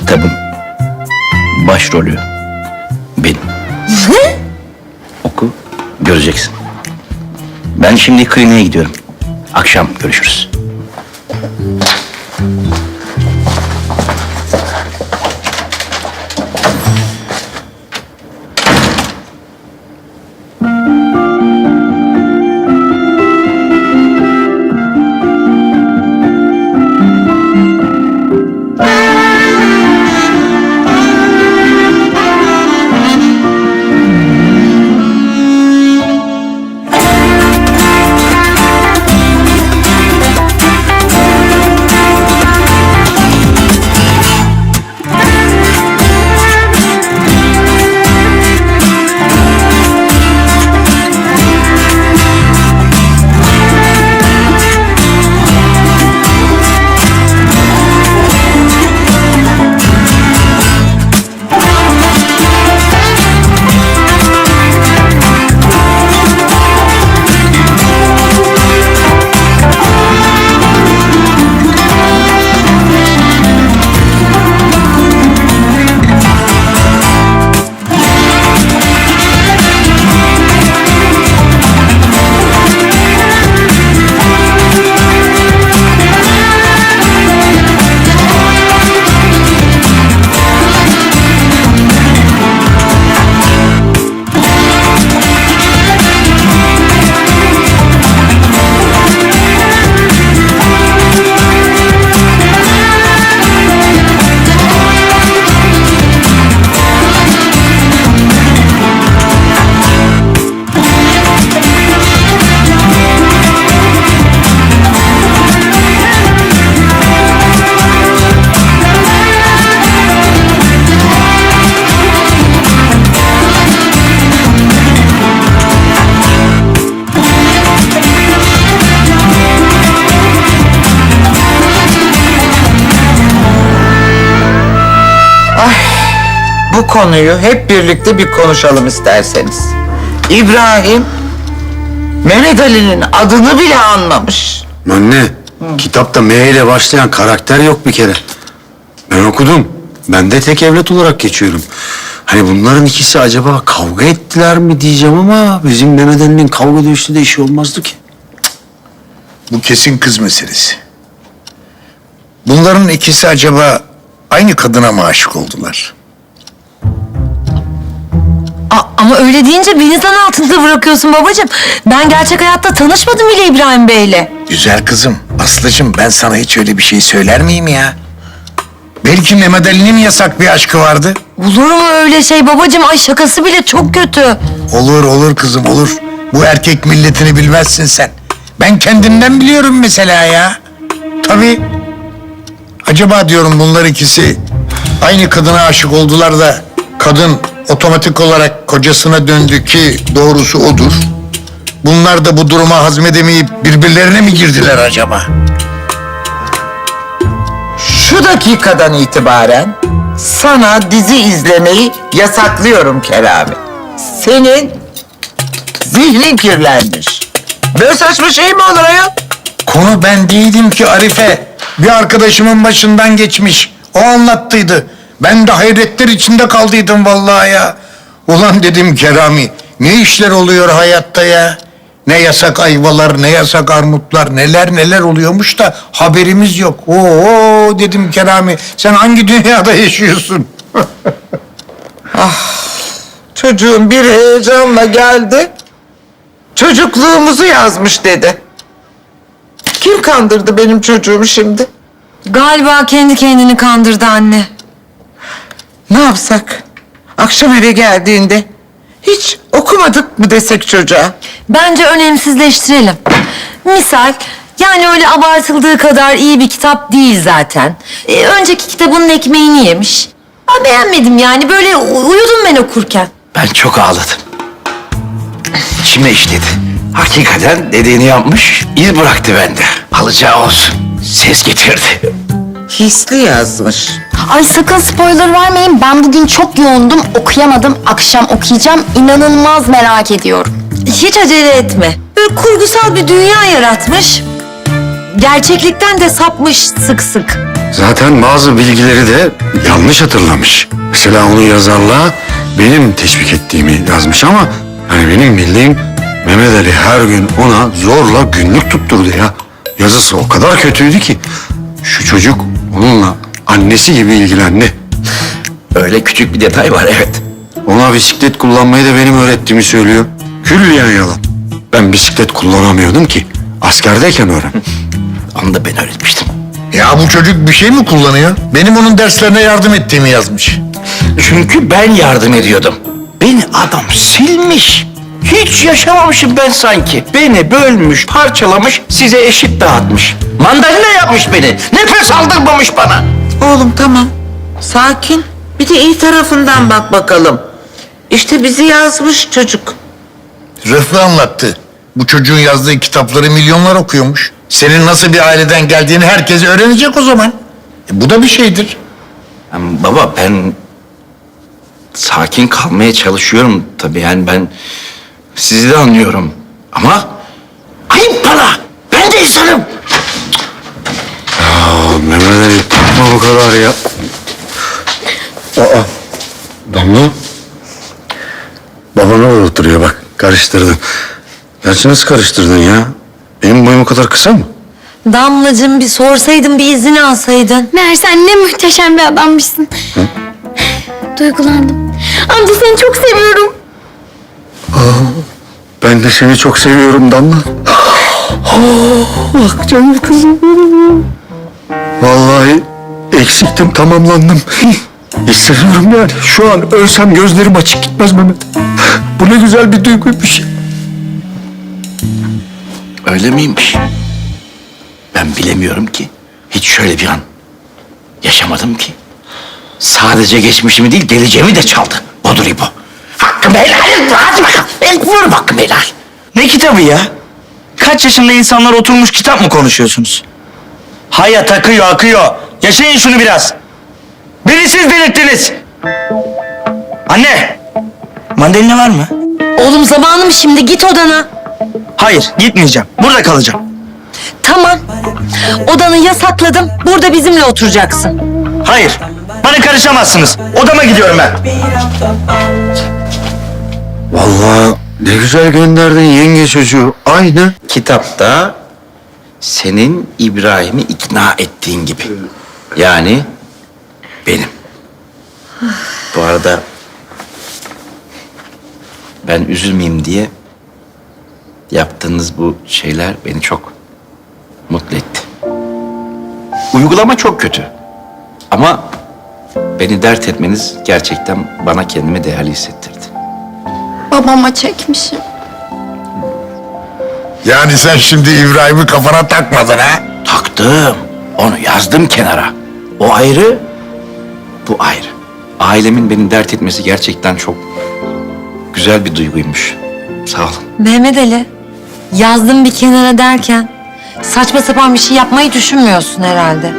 kitabın başrolü benim. Oku, göreceksin. Ben şimdi kliniğe gidiyorum. Akşam görüşürüz. Bu konuyu hep birlikte bir konuşalım isterseniz. İbrahim, Mehmet Ali'nin adını bile anmamış. Anne, kitapta M ile başlayan karakter yok bir kere. Ben okudum. Ben de tek evlat olarak geçiyorum. Hani bunların ikisi acaba kavga ettiler mi diyeceğim ama bizim Mehmet Ali'nin kavga dövüşte de işi olmazdı ki. Bu kesin kız meselesi. Bunların ikisi acaba aynı kadına mı aşık oldular? A- ama öyle deyince beni zan altında bırakıyorsun babacığım. Ben gerçek hayatta tanışmadım bile İbrahim Bey'le. Güzel kızım, Aslıcığım ben sana hiç öyle bir şey söyler miyim ya? Belki Mehmet Ali'nin yasak bir aşkı vardı. Olur mu öyle şey babacığım? Ay şakası bile çok kötü. Olur olur kızım olur. Bu erkek milletini bilmezsin sen. Ben kendimden biliyorum mesela ya. Tabii. Acaba diyorum bunlar ikisi aynı kadına aşık oldular da kadın otomatik olarak kocasına döndü ki doğrusu odur. Bunlar da bu duruma hazmedemeyip birbirlerine mi girdiler acaba? Şu dakikadan itibaren sana dizi izlemeyi yasaklıyorum Kerami. Senin zihnin kirlenmiş. Böyle saçma şey mi olur ayol? Konu ben değildim ki Arife. Bir arkadaşımın başından geçmiş. O anlattıydı. Ben de hayretler içinde kaldıydım vallahi ya. Ulan dedim Kerami, ne işler oluyor hayatta ya? Ne yasak ayvalar, ne yasak armutlar, neler neler oluyormuş da haberimiz yok. Oo dedim Kerami, sen hangi dünyada yaşıyorsun? Çocuğum bir heyecanla geldi. Çocukluğumuzu yazmış dedi. Kim kandırdı benim çocuğumu şimdi? Galiba kendi kendini kandırdı anne. Ne yapsak? Akşam eve geldiğinde hiç okumadık mı desek çocuğa? Bence önemsizleştirelim. Misal yani öyle abartıldığı kadar iyi bir kitap değil zaten. Ee, önceki kitabının ekmeğini yemiş. Ben beğenmedim yani böyle u- uyudum ben okurken. Ben çok ağladım. İçime işledi. Hakikaten dediğini yapmış, iz bıraktı bende. Alacağı olsun. Ses getirdi. Hisli yazmış. Ay sakın spoiler vermeyin. Ben bugün çok yoğundum. Okuyamadım. Akşam okuyacağım. İnanılmaz merak ediyorum. Hiç acele etme. Böyle kurgusal bir dünya yaratmış. Gerçeklikten de sapmış sık sık. Zaten bazı bilgileri de yanlış hatırlamış. Mesela onu yazarlığa benim teşvik ettiğimi yazmış ama hani benim bildiğim Mehmet Ali her gün ona zorla günlük tutturdu ya. Yazısı o kadar kötüydü ki şu çocuk onunla annesi gibi ilgilendi. Öyle küçük bir detay var evet. Ona bisiklet kullanmayı da benim öğrettiğimi söylüyor. Külliyen yalan. Ben bisiklet kullanamıyordum ki. Askerdeyken öğren. Onu da ben öğretmiştim. Ya bu çocuk bir şey mi kullanıyor? Benim onun derslerine yardım ettiğimi yazmış. Çünkü ben yardım ediyordum. Beni adam silmiş. Hiç yaşamamışım ben sanki. Beni bölmüş, parçalamış, size eşit dağıtmış. Mandalina yapmış beni. Nefes aldırmamış bana. Oğlum tamam. Sakin. Bir de iyi tarafından bak bakalım. İşte bizi yazmış çocuk. Rıfkı anlattı. Bu çocuğun yazdığı kitapları milyonlar okuyormuş. Senin nasıl bir aileden geldiğini herkes öğrenecek o zaman. E, bu da bir şeydir. Ama baba ben sakin kalmaya çalışıyorum tabii yani ben sizi de anlıyorum. Ama ayıp bana. Ben de insanım. Aa, Mehmet Ali yapma bu kadar ya. Aa, Damla. Babana orada oturuyor bak karıştırdın. Gerçi nasıl karıştırdın ya? Benim boyum o kadar kısa mı? Damlacığım bir sorsaydın bir izin alsaydın. Meğer sen ne muhteşem bir adammışsın. Duygulandım. Amca seni çok seviyorum. Ben de seni çok seviyorum Damla. Bak canım kızım. Vallahi eksiktim tamamlandım. Hissediyorum yani. Şu an ölsem gözlerim açık gitmez Mehmet. Bu ne güzel bir duyguymuş. Öyle miymiş? Ben bilemiyorum ki. Hiç şöyle bir an yaşamadım ki. Sadece geçmişimi değil geleceğimi de çaldı. Budur İbo. Helal. Hadi bakalım. El vur hakkımı helal. Ne kitabı ya? Kaç yaşında insanlar oturmuş kitap mı konuşuyorsunuz? Hayat akıyor akıyor. Yaşayın şunu biraz. Beni siz delirttiniz. Anne. Mandalina var mı? Oğlum zamanım şimdi git odana. Hayır gitmeyeceğim. Burada kalacağım. Tamam. Odanı yasakladım. Burada bizimle oturacaksın. Hayır. Bana karışamazsınız. Odama gidiyorum ben. Vallahi ne güzel gönderdin yenge çocuğu. Aynı. Kitapta senin İbrahim'i ikna ettiğin gibi. Yani benim. Bu arada ben üzülmeyeyim diye yaptığınız bu şeyler beni çok mutlu etti. Uygulama çok kötü. Ama beni dert etmeniz gerçekten bana kendimi değerli hissettirdi. Babama çekmişim. Yani sen şimdi İbrahim'i kafana takmadın ha? Taktım. Onu yazdım kenara. O ayrı, bu ayrı. Ailemin beni dert etmesi gerçekten çok güzel bir duyguymuş. Sağ olun. Mehmet Ali, yazdım bir kenara derken saçma sapan bir şey yapmayı düşünmüyorsun herhalde.